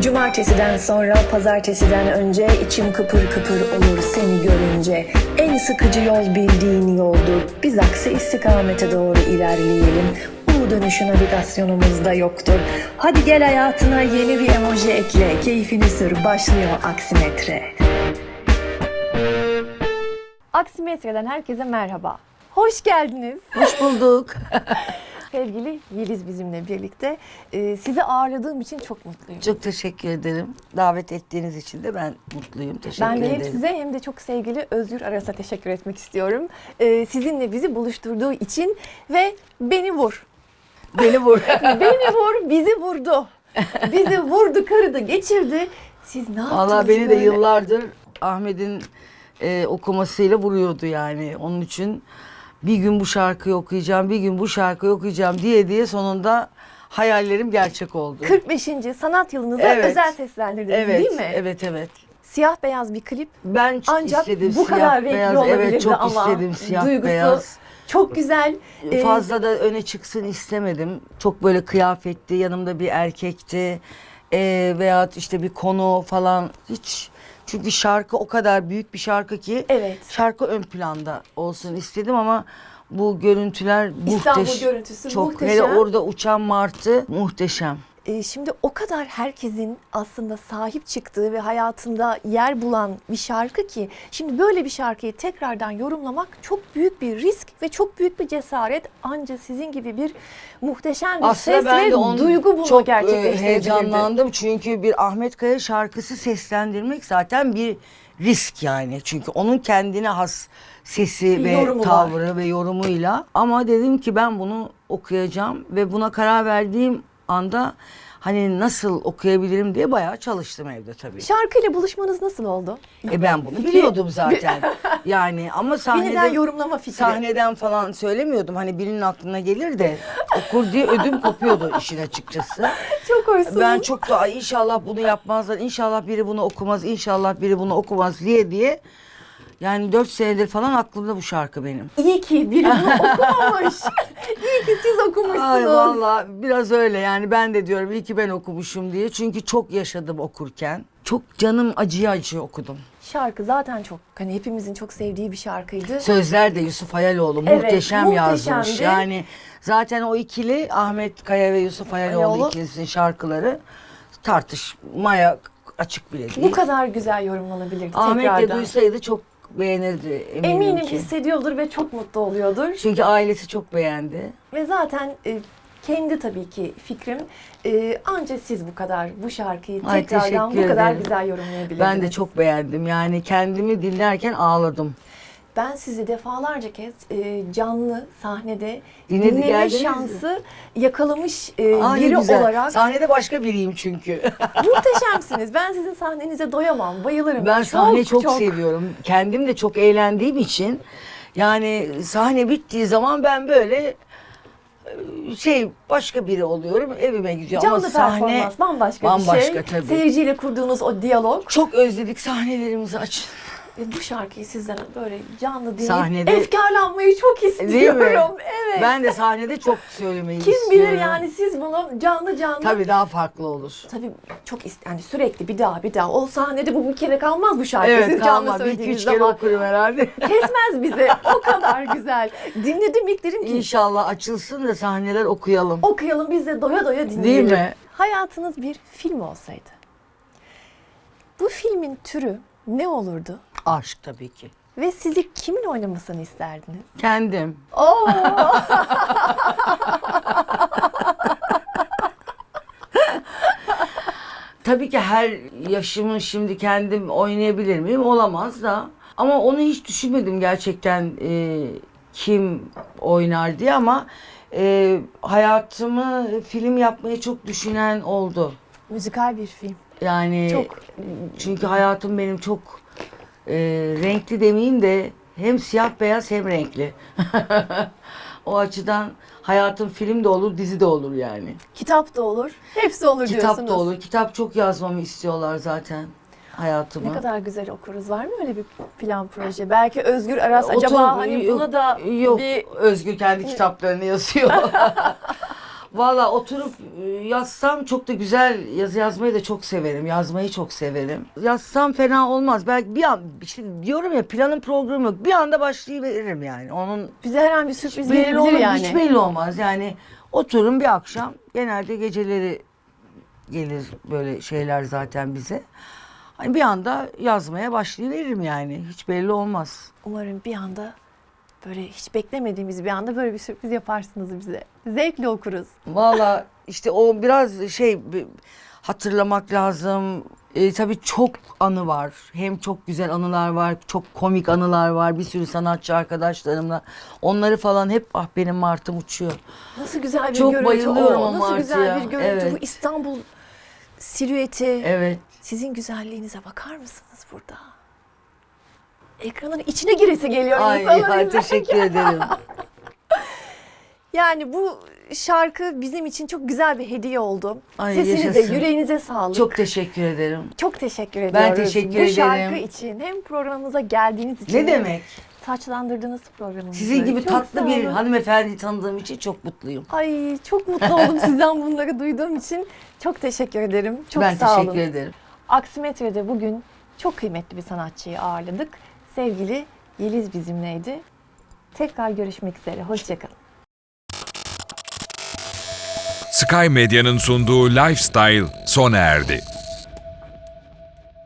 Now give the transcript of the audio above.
Cumartesiden sonra pazartesiden önce içim kıpır kıpır olur seni görünce. En sıkıcı yol bildiğin yoldur. Biz aksi istikamete doğru ilerleyelim. U dönüşü navigasyonumuzda yoktur. Hadi gel hayatına yeni bir emoji ekle. Keyfini sür başlıyor aksimetre. Aksimetre'den herkese merhaba. Hoş geldiniz. Hoş bulduk. Sevgili Yeliz bizimle birlikte. Ee, sizi ağırladığım için çok mutluyum. Çok teşekkür ederim. Davet ettiğiniz için de ben mutluyum. Teşekkür ben de hem ederim. size hem de çok sevgili Özgür Aras'a teşekkür etmek istiyorum. Ee, sizinle bizi buluşturduğu için ve beni vur. Beni vur. Beni vur, bizi vurdu. Bizi vurdu, kırdı, geçirdi. Siz ne yaptınız Valla beni de böyle? yıllardır Ahmet'in e, okumasıyla vuruyordu yani. Onun için bir gün bu şarkıyı okuyacağım, bir gün bu şarkıyı okuyacağım diye diye sonunda hayallerim gerçek oldu. 45. sanat yılınıza Evet. özel seslendirdiniz evet, değil mi? Evet, evet. Siyah beyaz bir klip Ben çok ancak istedim bu siyah kadar renkli beyaz. olabilirdi Evet, çok ama istedim siyah duygusu beyaz. çok güzel. Ee, Fazla da öne çıksın istemedim. Çok böyle kıyafetti, yanımda bir erkekti ee, veyahut işte bir konu falan hiç. Çünkü şarkı o kadar büyük bir şarkı ki Evet. şarkı ön planda olsun istedim ama bu görüntüler İstanbul muhteş- görüntüsü çok, muhteşem. Hele orada uçan martı muhteşem. Ee, şimdi o kadar herkesin aslında sahip çıktığı ve hayatında yer bulan bir şarkı ki şimdi böyle bir şarkıyı tekrardan yorumlamak çok büyük bir risk ve çok büyük bir cesaret. Anca sizin gibi bir muhteşem bir Aslında ses ben ve de onu duygu bunu çok e, gerçekleştirebilirdi. heyecanlandım çünkü bir Ahmet Kaya şarkısı seslendirmek zaten bir risk yani. Çünkü onun kendine has sesi ve Yorumu var. tavrı ve yorumuyla. Ama dedim ki ben bunu okuyacağım ve buna karar verdiğim anda hani nasıl okuyabilirim diye bayağı çalıştım evde tabii. Şarkıyla buluşmanız nasıl oldu? E ben bunu biliyordum zaten. yani ama Yeniden yorumlama fikri. sahneden falan söylemiyordum. Hani birinin aklına gelir de okur diye ödüm kopuyordu işin açıkçası. Çok hoşsunuz. Ben çok da "Ay inşallah bunu yapmazlar, inşallah biri bunu okumaz, inşallah biri bunu okumaz diye diye. Yani dört senedir falan aklımda bu şarkı benim. İyi ki biri bunu okumamış. Ki siz okumuşsunuz. Ay valla biraz öyle yani ben de diyorum iyi ki ben okumuşum diye. Çünkü çok yaşadım okurken. Çok canım acıya acı okudum. Şarkı zaten çok hani hepimizin çok sevdiği bir şarkıydı. Sözler de Yusuf Hayaloğlu Evet, muhteşem yazmış. Yani zaten o ikili Ahmet Kaya ve Yusuf Hayaloğlu Hayaloğlu. ikilisinin şarkıları tartışmaya açık bile değil. Bu kadar güzel yorumlanabilirdi Ahmet tekrardan. de duysaydı çok beğenirdi eminim, Eminim ki. hissediyordur ve çok mutlu oluyordur. Çünkü ailesi çok beğendi. Ve zaten e, kendi tabii ki fikrim e, anca siz bu kadar bu şarkıyı Ay, tekrardan bu teşekkür kadar ederim. güzel yorumlayabilirdiniz. Ben de çok beğendim. Yani kendimi dinlerken ağladım. Ben sizi defalarca kez e, canlı sahnede Dinledi- dinleme geldiniz şansı yakalamış e, Aa, ne biri güzel. olarak Sahnede başka biriyim çünkü. muhteşemsiniz. Ben sizin sahnenize doyamam, bayılırım. ben sahne çok, seviyorum. Kendim de çok eğlendiğim için yani sahne bittiği zaman ben böyle e, şey başka biri oluyorum. Evime gidiyorum Canlı ama sahne performans bambaşka, bir bambaşka şey. tabii. Seyirciyle kurduğunuz o diyalog. çok özledik sahnelerimizi açın. Ve bu şarkıyı sizden böyle canlı dinleyip Sahnede- efkarlanmayı çok istiyorum. mi? Evet. Ben de sahnede çok söylemeyi Kim istiyorum. bilir yani siz bunu canlı canlı. Tabii daha farklı olur. Tabii çok ist yani sürekli bir daha bir daha. O sahnede bu bir kere kalmaz bu şarkı. Evet siz canlı kalmaz. Bir iki üç kere zaman. okurum herhalde. Kesmez bize. O kadar güzel. Dinledim ilk dedim ki İnşallah açılsın da sahneler okuyalım. okuyalım biz de doya doya dinleyelim. Değil mi? Hayatınız bir film olsaydı. Bu filmin türü ne olurdu? Aşk tabii ki. Ve sizi kimin oynamasını isterdiniz? Kendim. Oo! Tabii ki her yaşımı şimdi kendim oynayabilir miyim? Olamaz da. Ama onu hiç düşünmedim gerçekten e, kim oynar diye ama e, hayatımı film yapmayı çok düşünen oldu. Müzikal bir film. Yani Çok. çünkü hayatım benim çok e, renkli demeyeyim de hem siyah beyaz hem renkli. o açıdan hayatım film de olur, dizi de olur yani. Kitap da olur. Hepsi olur Kitap diyorsunuz. da olur. Kitap çok yazmamı istiyorlar zaten hayatımı. Ne kadar güzel okuruz. Var mı öyle bir plan proje? Belki Özgür Aras Otur- acaba hani buna da yok, bir Özgür kendi kitaplarını yazıyor. Valla oturup e, yazsam çok da güzel yazı yazmayı da çok severim. Yazmayı çok severim. Yazsam fena olmaz. Belki bir an işte diyorum ya planın programı yok. Bir anda başlayıveririm yani. Onun Bize her an bir sürpriz belli olur, yani. hiç belli olmaz. Yani oturun bir akşam genelde geceleri gelir böyle şeyler zaten bize. Hani bir anda yazmaya başlayıveririm yani. Hiç belli olmaz. Umarım bir anda böyle hiç beklemediğimiz bir anda böyle bir sürpriz yaparsınız bize. Zevkle okuruz. Valla işte o biraz şey hatırlamak lazım. E, tabii çok anı var. Hem çok güzel anılar var, çok komik anılar var. Bir sürü sanatçı arkadaşlarımla. Onları falan hep ah benim martım uçuyor. Nasıl güzel bir Çok görüntü bayılıyorum o. o Nasıl güzel bir görüntü Evet. bu İstanbul silüeti. Evet. Sizin güzelliğinize bakar mısınız burada? Ekranın içine giresi geliyor Ay, insanın ay teşekkür ederim. Yani bu şarkı bizim için çok güzel bir hediye oldu. Ay, Sesinize, yaşasın. yüreğinize sağlık. Çok teşekkür ederim. çok teşekkür ediyoruz. teşekkür Bu şarkı ederim. için hem programımıza geldiğiniz için Ne demek? taçlandırdığınız programımızı. Sizin gibi Çok tatlı bir hanımefendi tanıdığım için çok mutluyum. Ay çok mutlu oldum sizden bunları duyduğum için. Çok teşekkür ederim. Çok ben sağ teşekkür olun. ederim. Aksimetre'de bugün çok kıymetli bir sanatçıyı ağırladık. Sevgili Yeliz bizimleydi. Tekrar görüşmek üzere. Hoşçakalın. Sky Medya'nın sunduğu Lifestyle sona erdi.